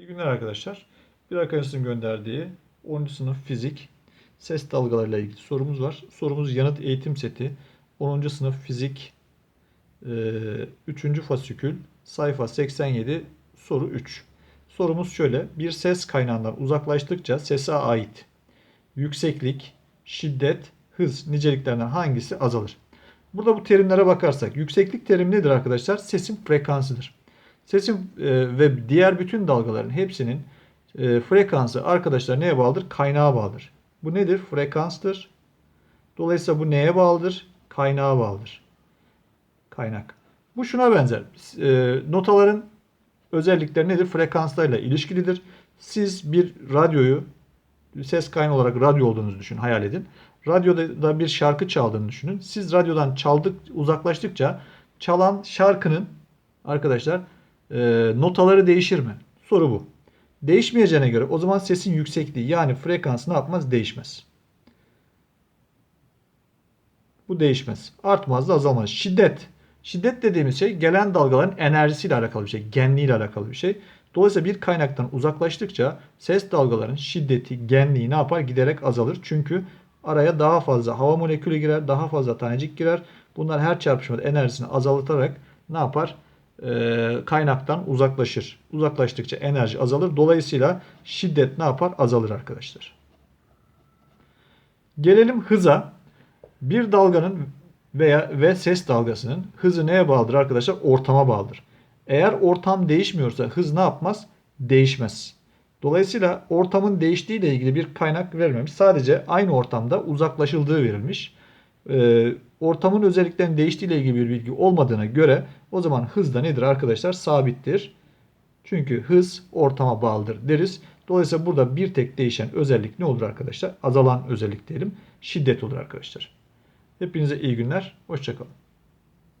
İyi günler arkadaşlar. Bir arkadaşımızın gönderdiği 10. sınıf fizik ses dalgalarıyla ilgili sorumuz var. Sorumuz yanıt eğitim seti 10. sınıf fizik 3. fasikül sayfa 87 soru 3. Sorumuz şöyle. Bir ses kaynağından uzaklaştıkça sese ait yükseklik, şiddet, hız niceliklerinden hangisi azalır? Burada bu terimlere bakarsak yükseklik terimi nedir arkadaşlar? Sesin frekansıdır. Sesin e, ve diğer bütün dalgaların hepsinin e, frekansı arkadaşlar neye bağlıdır? Kaynağa bağlıdır. Bu nedir? Frekanstır. Dolayısıyla bu neye bağlıdır? Kaynağa bağlıdır. Kaynak. Bu şuna benzer. E, notaların özellikleri nedir? Frekanslarla ilişkilidir. Siz bir radyoyu ses kaynağı olarak radyo olduğunuzu düşünün, hayal edin. Radyoda da bir şarkı çaldığını düşünün. Siz radyodan çaldık, uzaklaştıkça çalan şarkının arkadaşlar e, notaları değişir mi? Soru bu. Değişmeyeceğine göre o zaman sesin yüksekliği yani frekansı ne yapmaz? Değişmez. Bu değişmez. Artmaz da azalmaz. Şiddet. Şiddet dediğimiz şey gelen dalgaların enerjisiyle alakalı bir şey. Genliğiyle alakalı bir şey. Dolayısıyla bir kaynaktan uzaklaştıkça ses dalgaların şiddeti, genliği ne yapar? Giderek azalır. Çünkü araya daha fazla hava molekülü girer, daha fazla tanecik girer. Bunlar her çarpışmada enerjisini azaltarak ne yapar? Ee, kaynaktan uzaklaşır. Uzaklaştıkça enerji azalır. Dolayısıyla şiddet ne yapar? Azalır arkadaşlar. Gelelim hıza. Bir dalganın veya ve ses dalgasının hızı neye bağlıdır arkadaşlar? Ortama bağlıdır. Eğer ortam değişmiyorsa hız ne yapmaz? Değişmez. Dolayısıyla ortamın değiştiği ile ilgili bir kaynak verilmemiş. Sadece aynı ortamda uzaklaşıldığı verilmiş. Ee, ortamın özelliklerinin değiştiği ile ilgili bir bilgi olmadığına göre o zaman hız da nedir arkadaşlar? Sabittir. Çünkü hız ortama bağlıdır deriz. Dolayısıyla burada bir tek değişen özellik ne olur arkadaşlar? Azalan özellik diyelim. Şiddet olur arkadaşlar. Hepinize iyi günler. Hoşçakalın.